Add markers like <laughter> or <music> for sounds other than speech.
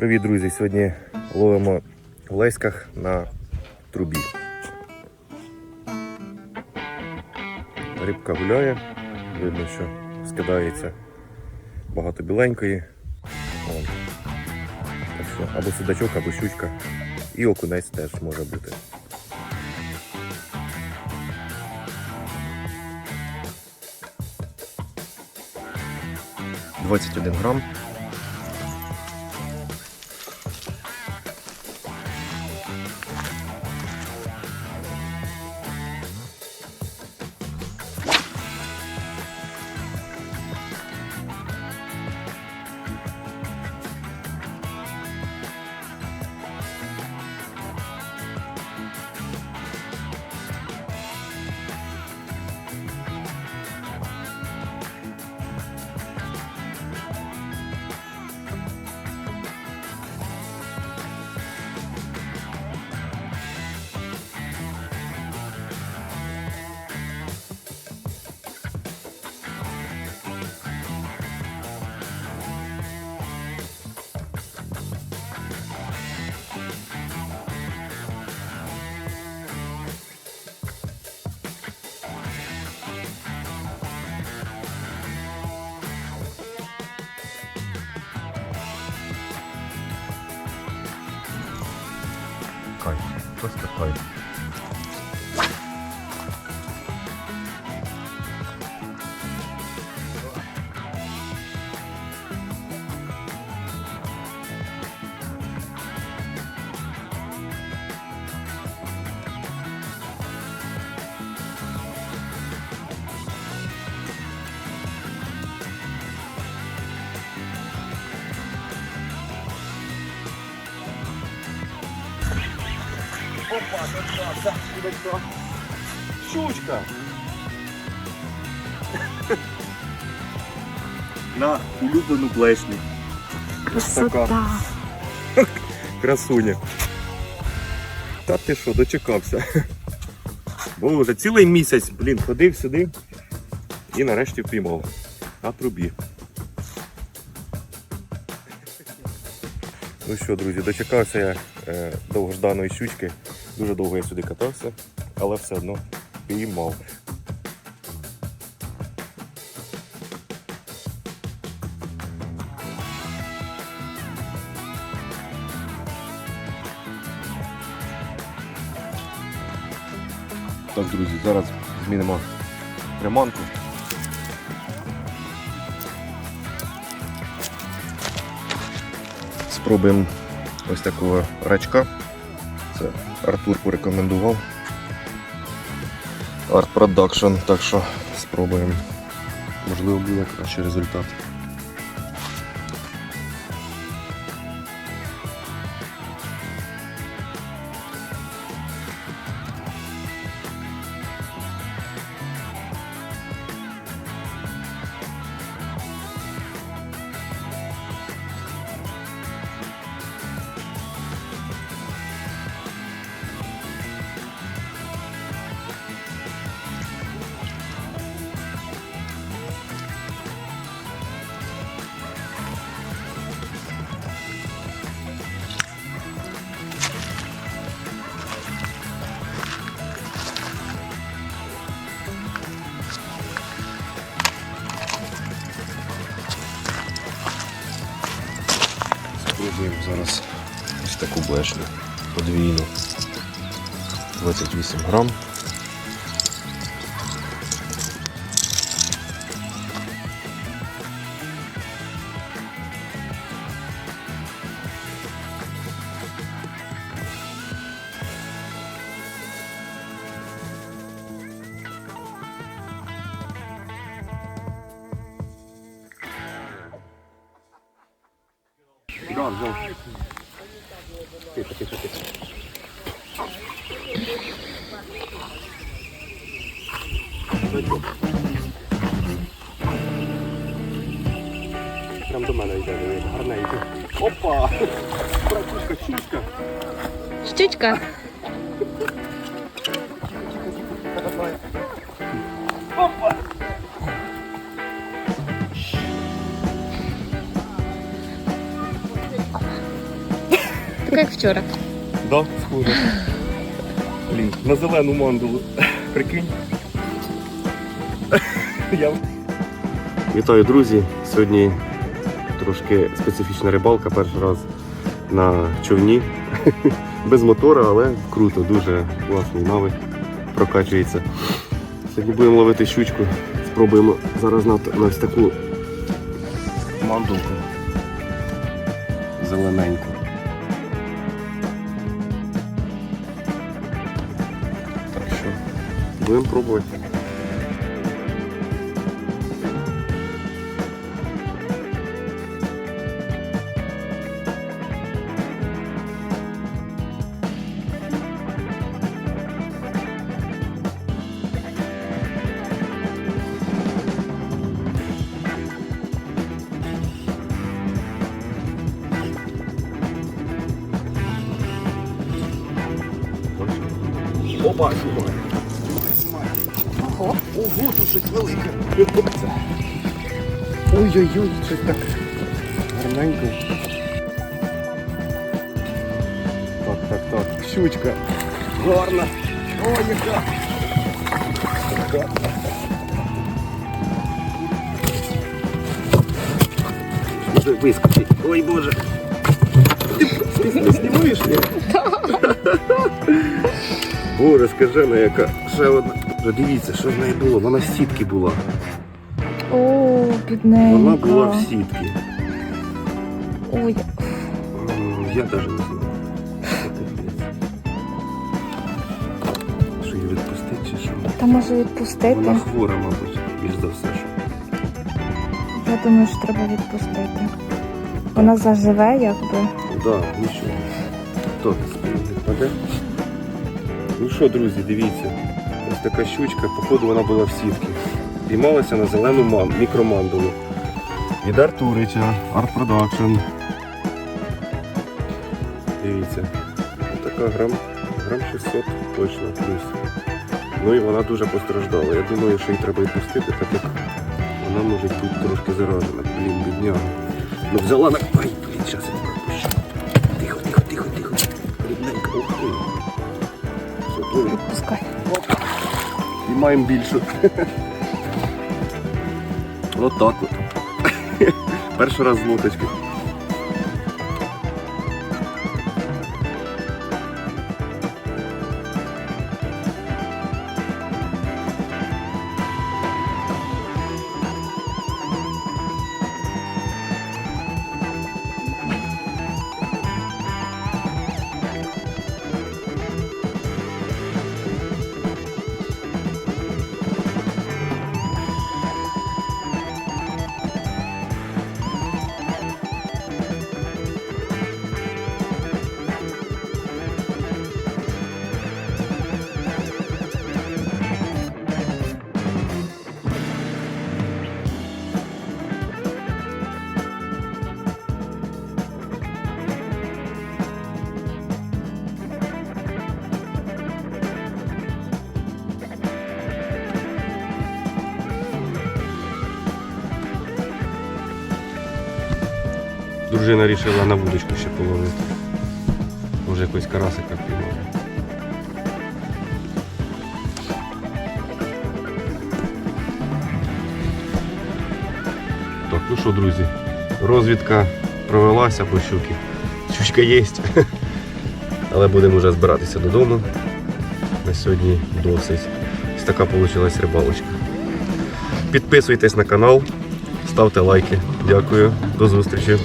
Привіт, друзі! Сьогодні ловимо в Леськах на трубі. Рибка гуляє, видно, що скидається багато біленької. Або судачок, або щучка. І окунець теж може бути. Двадцять один грам. просто кайф. Опа, дождався. Щучка. На улюблену плешню. Красота. Красуня. Та ти що, дочекався. Боже, цілий місяць, блін, ходив сюди і нарешті впіймав. На трубі. Ну що, друзі, дочекався я е, довгожданої щучки. Дуже довго я сюди катався, але все одно піймав. Так, друзі, зараз змінимо приманку. Спробуємо ось такого рачка. Це Артур порекомендував. Art Production, так що спробуємо. Можливо, буде кращий результат. Блешню подвійну. 28 грам. Да, взял. Тихо, тихо, тихо. Прям до мене йде, диви, гарненько. Опа! Братушка, щучка. Щучка. Опа! Така як вчора. Да, схоже. Блін, на зелену мандулу. Прикинь. Я... Вітаю, друзі! Сьогодні трошки специфічна рибалка, перший раз на човні. Без мотора, але круто, дуже класний навик прокачується. Сьогодні будемо ловити щучку. Спробуємо зараз на, на ось таку мандулку. Зелененьку. Будемо пробувати. Опа, снимай. Ого. Ого, тут щось велике. Ой-ой-ой, щось так гарненько. Так, так, так. Щучка. Гарна. Ой, яка. Вискочить. Ой, боже. Ти, знімаєш? ні? <laughs> Боже, скажена яка. Ще одна. Вже дивіться, що в неї було. Вона в сітки була. О, бідненька. Вона була в сітки. Ой, Я навіть не знаю. Що її відпустити чи що? та може відпустити. Вона хвора, мабуть, більш за все. Що. Я думаю, що треба відпустити. Вона заживе, якби. Да, нічого. Так, відпаде. Ну що, друзі, дивіться. Така щучка, походу вона була в сітки. Піймалася на зелену ман, мікромандулу. Від Артурича, Art Production. Дивіться. Така грам, грам 600 точно плюс. Ну і вона дуже постраждала. Я думаю, що її треба відпустити, так як вона може бути трошки заражена. Блін, бідняга. Ну взяла на. Ай, блін, зараз маємо більшу. От так <laughs> от. Перший раз з лодочки. Дружина вирішила на вудочку ще половити. Може якось карасика піймала. Так, ну що, друзі, розвідка провелася по щуки. Щучка є. <laughs> Але будемо вже збиратися додому. На сьогодні досить. Ось така вийшла рибалочка. Підписуйтесь на канал, ставте лайки. Дякую, до зустрічі.